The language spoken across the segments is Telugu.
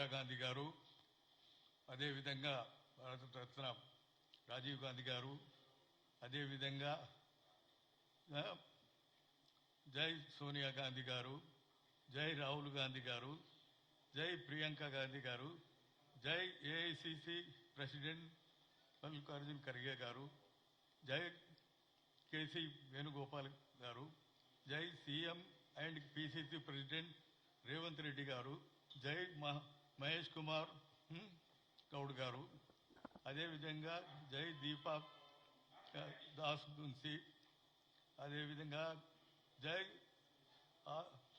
ఇందిరాగాంధీ గారు అదేవిధంగా భారతరత్న రాజీవ్ గాంధీ గారు అదేవిధంగా జై సోనియా గాంధీ గారు జై రాహుల్ గాంధీ గారు జై ప్రియాంక గాంధీ గారు జై ఏఐసిసి ప్రెసిడెంట్ మల్లికార్జున్ ఖర్గే గారు జై కేసీ వేణుగోపాల్ గారు జై CM and PCC president Revanth Reddy garu జై మహ- మహేష్ కుమార్ గౌడ్ గారు. అదేవిధంగా జై దీపా దాస్ గున్సి అదేవిధంగా జై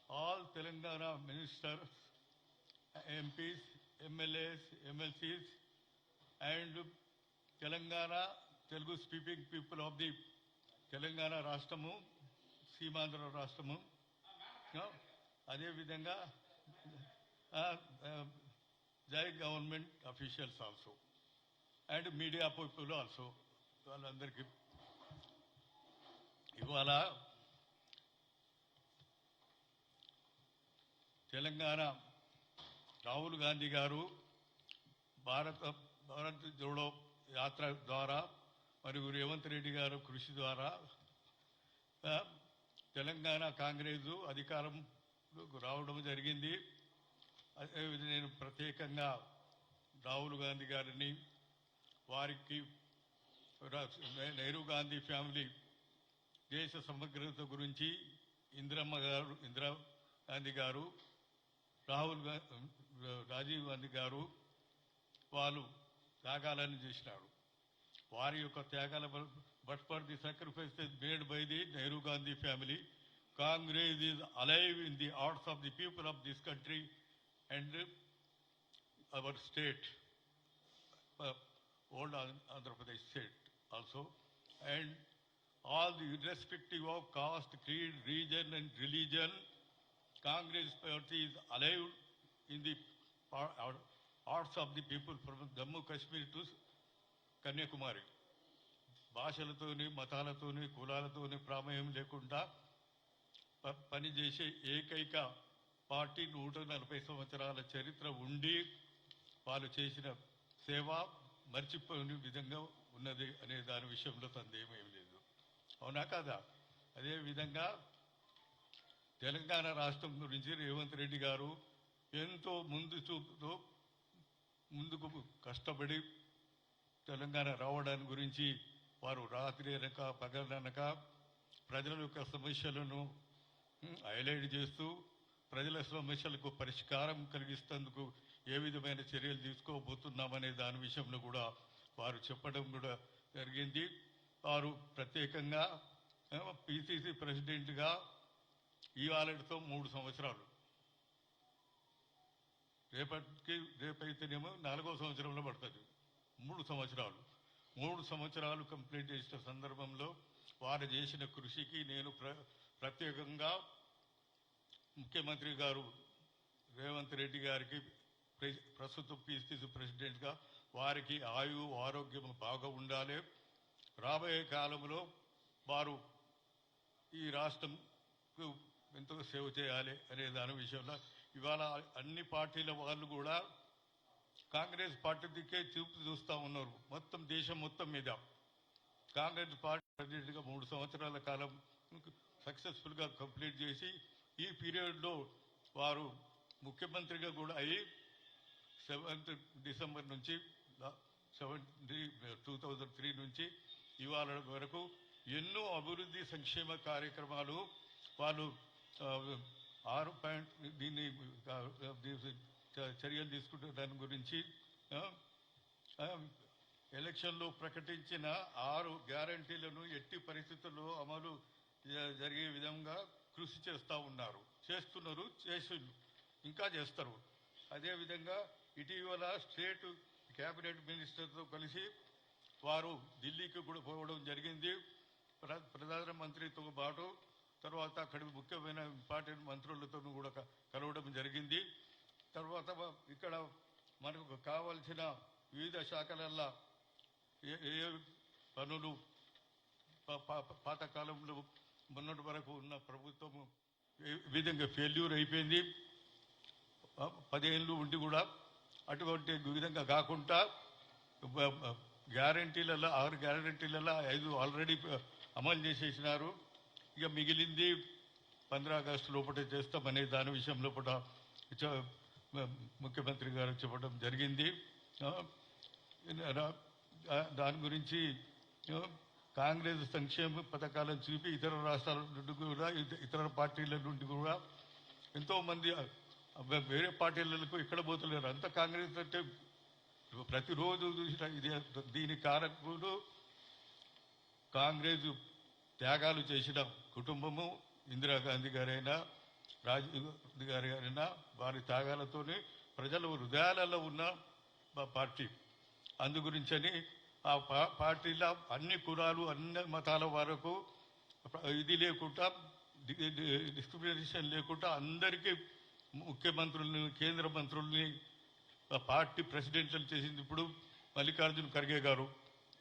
all Telangana ministers MPs MLAs MLCs and Telangana Telugu speaking people of the Telangana రాష్ట్రము సీమాంధ్ర రాష్ట్రము. అదేవిధంగా జై government officials also and media people also వాళ్ళందరికీ. ఇవాళ తెలంగాణ రాహుల్ గాంధీ గారు భారత భారత్ జోడో యాత్ర ద్వారా మరియు రేవంత్ రెడ్డి గారు కృషి ద్వారా తెలంగాణ కాంగ్రెస్ అధికారంలోకి రావడం జరిగింది. నేను ప్రత్యేకంగా రాహుల్ గాంధీ గారిని వారికి నెహ్రూ గాంధీ ఫ్యామిలీ దేశ సమగ్రత గురించి ఇందిరమ్మ గారు ఇందిరా గాంధీ గారు రాహుల్ రాజీవ్ గాంధీ గారు వాళ్ళు త్యాగాలను చేసినారు. వారి యొక్క త్యాగాల but for the sacrifice made by the Nehru Gandhi family. Congress is alive in the arts of the people of this country and our state old Andhra Pradesh state also and all the irrespective of caste creed reason and religion Congress party is alive in the arts of the people from Jammu Kashmir to Kanyakumari భాషలతోని మతాలతోని కులాలతోని ప్రామేయం లేకుండా పనిచేసే ఏకైక పార్టీ నూట నలభై సంవత్సరాల చరిత్ర ఉండి వాళ్ళు చేసిన సేవ మర్చిపోని విధంగా ఉన్నది అనే దాని విషయంలో సందేహం లేదు. అవునా కాదా? అదే విధంగా తెలంగాణ రాష్ట్రం గురించి రేవంత్ రెడ్డి గారు ఎంతో ముందు చూపుతో ముందుకు కష్టపడి తెలంగాణ రావడాని గురించి వారు రాత్రి అనక పగలనక ప్రజల యొక్క సమస్యలను హైలైట్ చేస్తూ ప్రజల సమస్యలకు పరిష్కారం కలిగిస్తేందుకు ఏ విధమైన చర్యలు తీసుకోబోతున్నామనే దాని విషయంలో కూడా వారు చెప్పడం కూడా జరిగింది. వారు ప్రత్యేకంగా పిసిసి ప్రెసిడెంట్గా ఇవాళతో మూడు సంవత్సరాలు. రేపటికి రేపైతేనేమో నాలుగో సంవత్సరంలో పడుతుంది. మూడు సంవత్సరాలు. మూడు సంవత్సరాలు కంప్లీట్ చేసిన సందర్భంలో వారు చేసిన కృషికి నేను ప్ర ప్రత్యేకంగా ముఖ్యమంత్రి గారు రేవంత్ రెడ్డి గారికి ప్రె- ప్రస్తుత పిసిసి ప్రెసిడెంట్గా వారికి ఆయు ఆరోగ్యం బాగా ఉండాలి. రాబోయే కాలంలో వారు ఈ రాష్ట్రం ఎంతో సేవ చేయాలి అనే దాని విషయంలో ఇవాళ అన్ని పార్టీల వాళ్ళు కూడా కాంగ్రెస్ పార్టీ దిక్కే చూపు చూస్తూ ఉన్నారు. మొత్తం దేశం మొత్తం మీద కాంగ్రెస్ పార్టీ ప్రెసిడెంట్గా మూడు సంవత్సరాల కాలం సక్సెస్ఫుల్గా కంప్లీట్ చేసి ఈ పీరియడ్లో వారు ముఖ్యమంత్రిగా కూడా అయ్యి సెవెంత్ డిసెంబర్ నుంచి సెవెన్ టూ థౌజండ్ త్రీ నుంచి ఇవాళ వరకు ఎన్నో అభివృద్ధి సంక్షేమ కార్యక్రమాలు వాళ్ళు ఆరు పాయింట్ దీన్ని చర్యలు తీసుకుంటే దాని గురించి ఎలక్షన్లో ప్రకటించిన ఆరు గ్యారంటీలను ఎట్టి పరిస్థితుల్లో అమలు జరిగే విధంగా కృషి చేస్తూ ఉన్నారు. చేస్తున్నారు చేసి ఇంకా చేస్తారు. అదేవిధంగా ఇటీవల స్టేట్ కేబినెట్ మినిస్టర్తో కలిసి వారు ఢిల్లీకి కూడా పోవడం జరిగింది. ప్ర- ప్రధానమంత్రితో పాటు తర్వాత అక్కడ ముఖ్యమైన ఇంపార్టెంట్ మంత్రులతో కూడా కలవడం జరిగింది. తర్వాత ఇక్కడ మనకు కావలసిన వివిధ శాఖలల్లో ఏ ఏ పనులు ప- ప- పాతకాలంలో మొన్నటి వరకు ఉన్న ప్రభుత్వం విధంగా ఫెయిల్యూర్ అయిపోయింది. పదిహేనులు ఉండి కూడా అటువంటి విధంగా కాకుండా గ్యారంటీలలో ఆరు గ్యారంటీలలో ఐదు ఆల్రెడీ అమలు చేసేసినారు. ఇక మిగిలింది పంద్రా ఆగస్టు లోపల చేస్తామనే దాని విషయం లోపల ముఖ్యమంత్రి గారు చెప్పడం జరిగింది. దాని గురించి కాంగ్రెస్ సంక్షేమ పథకాలను చూపి ఇతర రాష్ట్రాల నుండి కూడా ఇతర పార్టీల నుండి కూడా ఎంతో మంది వేరే పార్టీలకు ఎక్కడ పోతలేరు. అంత కాంగ్రెస్ అంటే ప్రతిరోజు చూసిన ఇది దీని కారకుడు కాంగ్రెస్ త్యాగాలు చేసిన కుటుంబము ఇందిరాగాంధీ గారైనా రాజీవ్ గాంధీ గారి గారైనా వారి త్యాగాలతోనే ప్రజల హృదయాలలో ఉన్న పార్టీ. అందు గురించని ఆ పా- పార్టీలో అన్ని కులాలు అన్ని మతాల వరకు ఇది లేకుండా డిస్క్రిమినేషన్ లేకుండా అందరికీ ముఖ్యమంత్రుల్ని కేంద్ర మంత్రుల్ని పార్టీ ప్రెసిడెంట్లు చేసింది ఇప్పుడు మల్లికార్జున ఖర్గే గారు.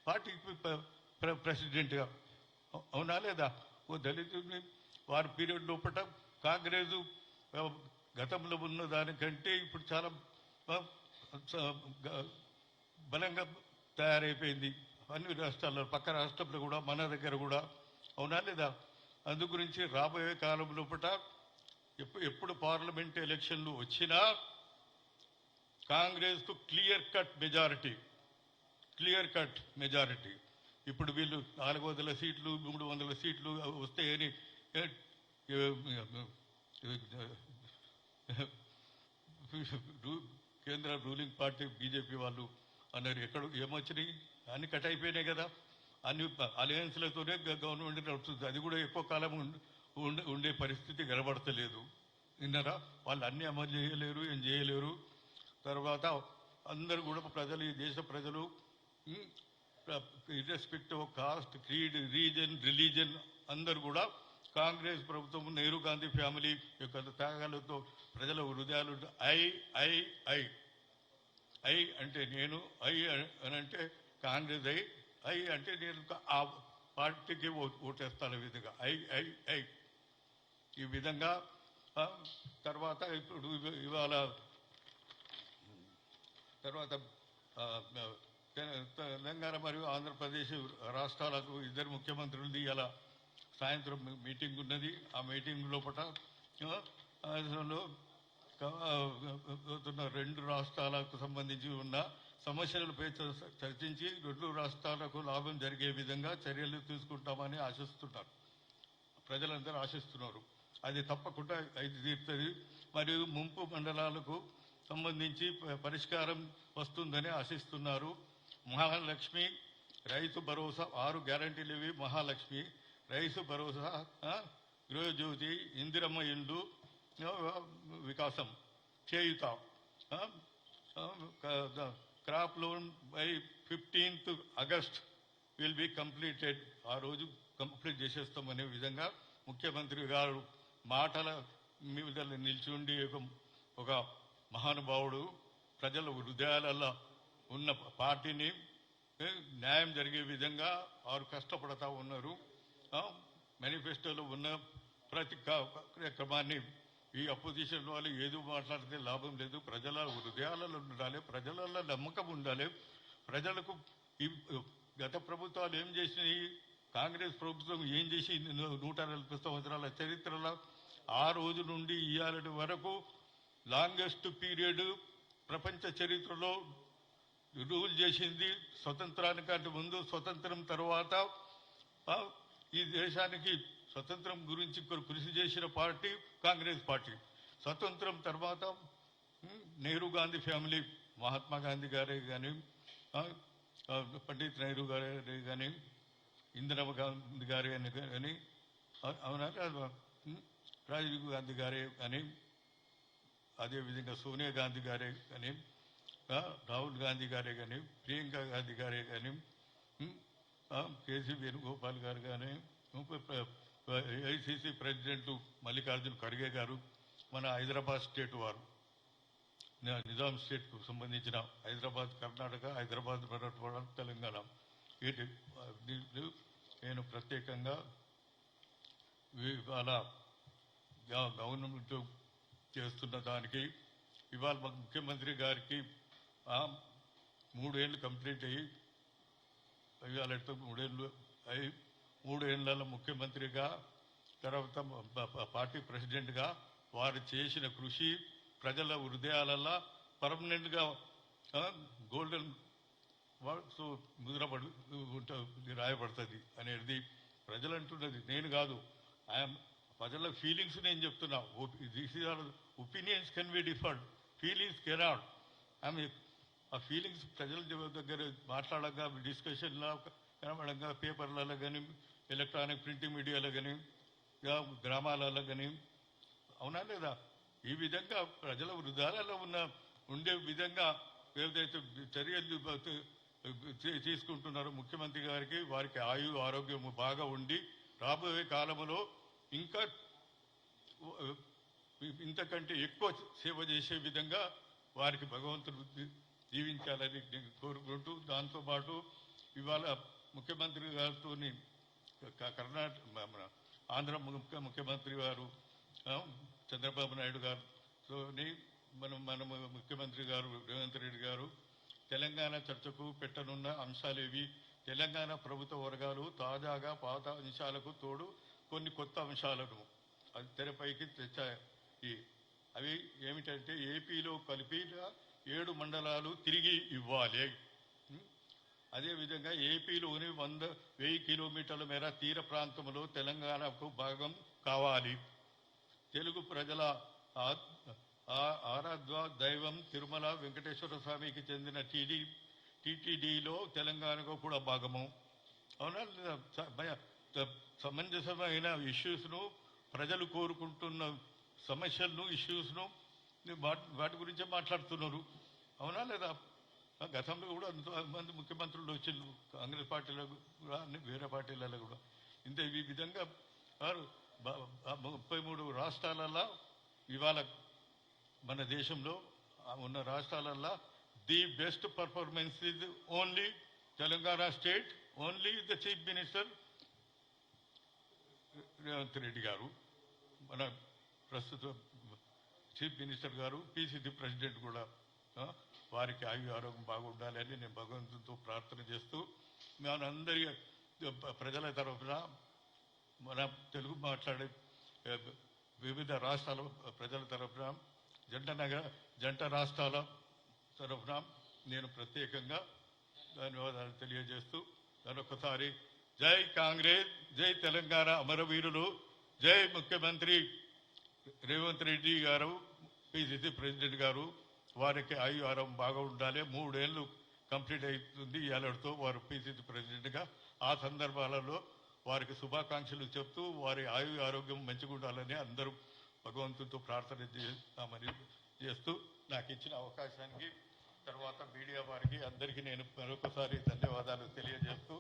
పార్టీ ప్రెసిడెంట్గా. అవునా లేదా? ఓ దళితుడిని వారి పీరియడ్ లోపల కాంగ్రెస్ గతంలో ఉన్న దానికంటే ఇప్పుడు చాలా బలంగా తయారైపోయింది అన్ని రాష్ట్రాల్లో పక్క రాష్ట్రంలో కూడా మన దగ్గర కూడా అవునా లేదా అందు గురించి రాబోయే కాలం లోపల ఎప్పుడు ఎప్పుడు పార్లమెంట్ ఎలక్షన్లు వచ్చినా కాంగ్రెస్కు clear cut majority clear cut majority ఇప్పుడు వీళ్ళు నాలుగు వందల సీట్లు మూడు వందల సీట్లు వస్తాయని రూ- కేంద్ర రూలింగ్ పార్టీ బీజేపీ వాళ్ళు అన్నారు ఎక్కడ ఏమొచ్చినాయి? అన్ని కట్ అయిపోయినాయి కదా. అన్ని అలయన్స్లతోనే గవర్నమెంట్ నడుస్తుంది అది కూడా ఎక్కువ కాలం ఉండే ఉండే పరిస్థితి కనబడతలేదు. విన్నారా? వాళ్ళు అన్ని అమలు చేయలేరు ఏం చేయలేరు. తర్వాత అందరూ కూడా ప్రజలు ఈ దేశ ప్రజలు irrespect of caste creed reason religion అందరూ కూడా కాంగ్రెస్ ప్రభుత్వం నెహ్రూ గాంధీ ఫ్యామిలీ యొక్క త్యాగాలతో ప్రజల హృదయాలు ఐ ఐ ఐ ఐ అంటే నేను ఐ అని అంటే కాంగ్రెస్ ఐ ఐ అంటే నేను ఆ పార్టీకి ఓటేస్తాను విధంగా. I I I. ఈ విధంగా తర్వాత ఇప్పుడు ఇవాళ తర్వాత తె- తెలంగాణ మరియు ఆంధ్రప్రదేశ్ రాష్ట్రాలకు ఇద్దరు ముఖ్యమంత్రులది ఇలా సాయంత్రం మీటింగ్ ఉన్నది. ఆ మీటింగ్ లోపల రెండు రాష్ట్రాలకు సంబంధించి ఉన్న సమస్యలపై చ- చర్చించి రెండు రాష్ట్రాలకు లాభం జరిగే విధంగా చర్యలు తీసుకుంటామని ఆశిస్తున్నారు. ప్రజలందరూ ఆశిస్తున్నారు. అది తప్పకుండా అయితే తీరుతుంది. మరియు ముంపు మండలాలకు సంబంధించి పరిష్కారం వస్తుందని ఆశిస్తున్నారు. మహాలక్ష్మి రైతు భరోసా ఆరు గ్యారంటీలు ఇవి. మహాలక్ష్మి రైతు భరోసా గృహజ్యోతి ఇందిరమ్మ ఇండ్లు వికాసం. చేయుత. Crop loan by fifteenth August will be completed. ఆ రోజు కంప్లీట్ చేసేస్తామనే విధంగా ముఖ్యమంత్రి గారు మాటల మీద నిల్చుండి ఒక ఒక మహానుభావుడు ప్రజల హృదయాలలో ఉన్న పార్టీని న్యాయం జరిగే విధంగా వారు కష్టపడతా ఉన్నారు. మేనిఫెస్టోలో ఉన్న ప్రతి కార్యక్రమాన్ని ఈ అపోజిషన్ వాళ్ళు ఏదో మాట్లాడితే లాభం లేదు. ప్రజల హృదయాలలో ఉండాలి ప్రజలలో నమ్మకం ఉండాలి. ప్రజలకు ఈ గత ప్రభుత్వాలు ఏం చేసినాయి? కాంగ్రెస్ ప్రభుత్వం ఏం చేసి నూట నలభై సంవత్సరాల చరిత్రలో ఆ రోజు నుండి ఇవాళ వరకు లాంగెస్ట్ పీరియడ్ ప్రపంచ చరిత్రలో రూల్ చేసింది. స్వతంత్రానికంటే ముందు స్వతంత్రం తర్వాత ఈ దేశానికి స్వతంత్రం గురించి కృషి చేసిన పార్టీ కాంగ్రెస్ పార్టీ. స్వతంత్రం తర్వాత నెహ్రూ గాంధీ ఫ్యామిలీ మహాత్మా గాంధీ గారే కానీ పండిత్ నెహ్రూ గారే కానీ ఇందిరా గాంధీ గారే అని కానీ అవునా రాజీవ్ గాంధీ గారే కానీ అదేవిధంగా సోనియా గాంధీ గారే కానీ రాహుల్ గాంధీ గారే కానీ ప్రియాంక గాంధీ గారే కానీ కేసీ వేణుగోపాల్ గారు కానీ ఐసీసీ ప్రెసిడెంట్ మల్లికార్జున్ ఖర్గే గారు మన హైదరాబాద్ స్టేట్ వారు నిజాం స్టేట్కు సంబంధించిన హైదరాబాద్ కర్ణాటక హైదరాబాద్ మరాఠవాడ తెలంగాణ. వీటి నేను ప్రత్యేకంగా ఇవాళ గవర్నమెంట్ చేస్తున్న దానికి ఇవాళ ముఖ్యమంత్రి గారికి మూడేళ్ళు కంప్లీట్ అయ్యి ఇవాళ మూడేళ్ళు అయి మూడేళ్ళ ముఖ్యమంత్రిగా తర్వాత పార్టీ ప్రెసిడెంట్గా వారు చేసిన కృషి ప్రజల హృదయాలలో పర్మనెంట్గా గోల్డెన్ సో ముద్రపడి రాయబడుతుంది అనేది ప్రజలు అంటున్నది నేను కాదు ఐఎమ్ ప్రజల ఫీలింగ్స్ నేను చెప్తున్నా. This is are opinions can be differed. Feelings cannot ఆమె ఆ ఫీలింగ్స్ ప్రజల దగ్గర మాట్లాడగా డిస్కషన్లో కనబడంగా పేపర్లలో కానీ ఎలక్ట్రానిక్ ప్రింటింగ్ మీడియాలో కానీ గ్రామాలలో కానీ అవునా లేదా? ఈ విధంగా ప్రజల హృదయాలలో ఉన్న ఉండే విధంగా ఏదైతే చర్యలు తీసుకుంటున్నారో ముఖ్యమంత్రి గారికి వారికి ఆయు ఆరోగ్యం బాగా ఉండి రాబోయే కాలంలో ఇంకా ఇంతకంటే ఎక్కువ సేవ చేసే విధంగా వారికి భగవంతుడు జీవించాలని కోరుకుంటూ దాంతోపాటు ఇవాళ ముఖ్యమంత్రి గారితో కర్ణాటక మన ఆంధ్ర ముఖ్య ముఖ్యమంత్రి గారు చంద్రబాబు నాయుడు గారితో మనం మన ముఖ్యమంత్రి గారు రేవంత్ రెడ్డి గారు తెలంగాణ చర్చకు పెట్టనున్న అంశాలు ఇవి తెలంగాణ ప్రభుత్వ వర్గాలు తాజాగా పాత అంశాలకు తోడు కొన్ని కొత్త అంశాలను అది తెరపైకి తెచ్చాయి. అవి ఏమిటంటే ఏపీలో కలిపి ఏడు మండలాలు తిరిగి ఇవ్వాలి. అదేవిధంగా ఏపీలోని వంద వెయ్యి కిలోమీటర్ల మేర తీర ప్రాంతంలో తెలంగాణకు భాగం కావాలి. తెలుగు ప్రజల ఆ- దైవం తిరుమల వెంకటేశ్వర స్వామికి చెందిన టీడీ టీటీడీలో తెలంగాణకు కూడా భాగము. అవునా? లేదా? సమంజసమైన ఇష్యూస్ను ప్రజలు కోరుకుంటున్న సమస్యలను ఇష్యూస్ను వాటి వాటి గురించే మాట్లాడుతున్నారు. అవునా? లేదా గతంలో కూడా మంది ముఖ్యమంత్రులు వచ్చిండ్రు. కాంగ్రెస్ పార్టీలో కూడా అన్ని వేరే పార్టీలలో కూడా. ఇంత ఈ విధంగా వారు ముప్పై మూడు రాష్ట్రాలలో ఇవాళ మన దేశంలో ఉన్న రాష్ట్రాలల్లో the best performance is only Telangana state only the chief minister Revanth Reddy garu. మన ప్రస్తుత chief minister garu PCC president కూడా వారికి ఆయు ఆరోగ్యం బాగుండాలని నేను భగవంతుతో ప్రార్థన చేస్తూ మనందరి ప్రజల తరఫున మన తెలుగు మాట్లాడే వివిధ రాష్ట్రాల ప్రజల తరఫున జంట నగర జంట రాష్ట్రాల తరఫున నేను ప్రత్యేకంగా ధన్యవాదాలు తెలియజేస్తూ మరొకసారి జై కాంగ్రెస్ జై తెలంగాణ అమరవీరులు జై ముఖ్యమంత్రి రేవంత్ రెడ్డి గారు పిసిసి ప్రెసిడెంట్ గారు వారికి ఆయు ఆరోగ్యం బాగా ఉండాలి. మూడేళ్ళు కంప్లీట్ అవుతుంది ఏళ్ళతో వారు పిసిసి ప్రెసిడెంట్గా. ఆ సందర్భాలలో వారికి శుభాకాంక్షలు చెప్తూ వారి ఆయు ఆరోగ్యం మంచిగా ఉండాలని అందరూ భగవంతుడితో ప్రార్థన చేస్తామని చేస్తూ నాకు ఇచ్చిన అవకాశానికి తర్వాత మీడియా వారికి అందరికీ నేను మరొకసారి ధన్యవాదాలు తెలియజేస్తూ